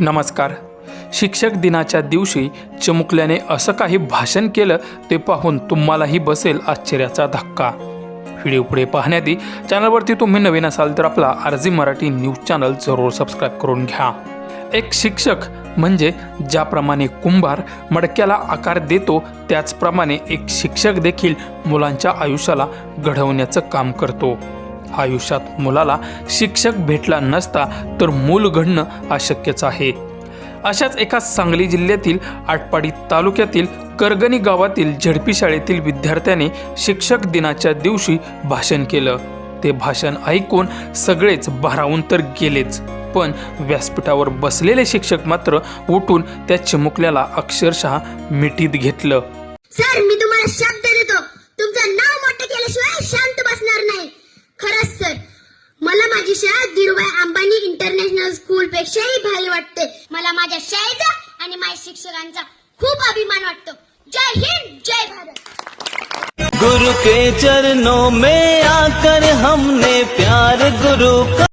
नमस्कार. शिक्षक दिनाच्या दिवशी चिमुकल्याने असं काही भाषण केलं ते पाहून तुम्हालाही बसेल आश्चर्याचा धक्का. व्हिडिओ पुढे पाहण्याआधी चॅनलवरती तुम्ही नवीन असाल तर आपला आरजी मराठी न्यूज चॅनल जरूर सबस्क्राईब करून घ्या. एक शिक्षक म्हणजे ज्याप्रमाणे कुंभार मडक्याला आकार देतो त्याचप्रमाणे एक शिक्षक देखील मुलांच्या आयुष्याला घडवण्याचं काम करतो. आयुष्यात मुलाला शिक्षक भेटला नसता तर मूल घडणं अशक्यच आहे. अशाच एका सांगली जिल्ह्यातील आटपाडी तालुक्यातील करगणी गावातील झडपी शाळेतील विद्यार्थ्याने शिक्षक दिनाच्या दिवशी भाषण केलं. ते भाषण ऐकून सगळेच भारावून तर गेलेच पण व्यासपीठावर बसलेले शिक्षक मात्र उठून त्या चिमुकल्याला अक्षरशः मिठीत घेतलं. सर मी तुम्हाला शब्द मला धीरूभाई अंबानी इंटरनॅशनल स्कूल पेक्षाही भारी वाटते. मला माझ्या शाळेचा आणि माझ्या शिक्षकांचा खूप अभिमान वाटतो. जय हिंद जय भारत. गुरु के चरणों में आकर हमने प्यार गुरु का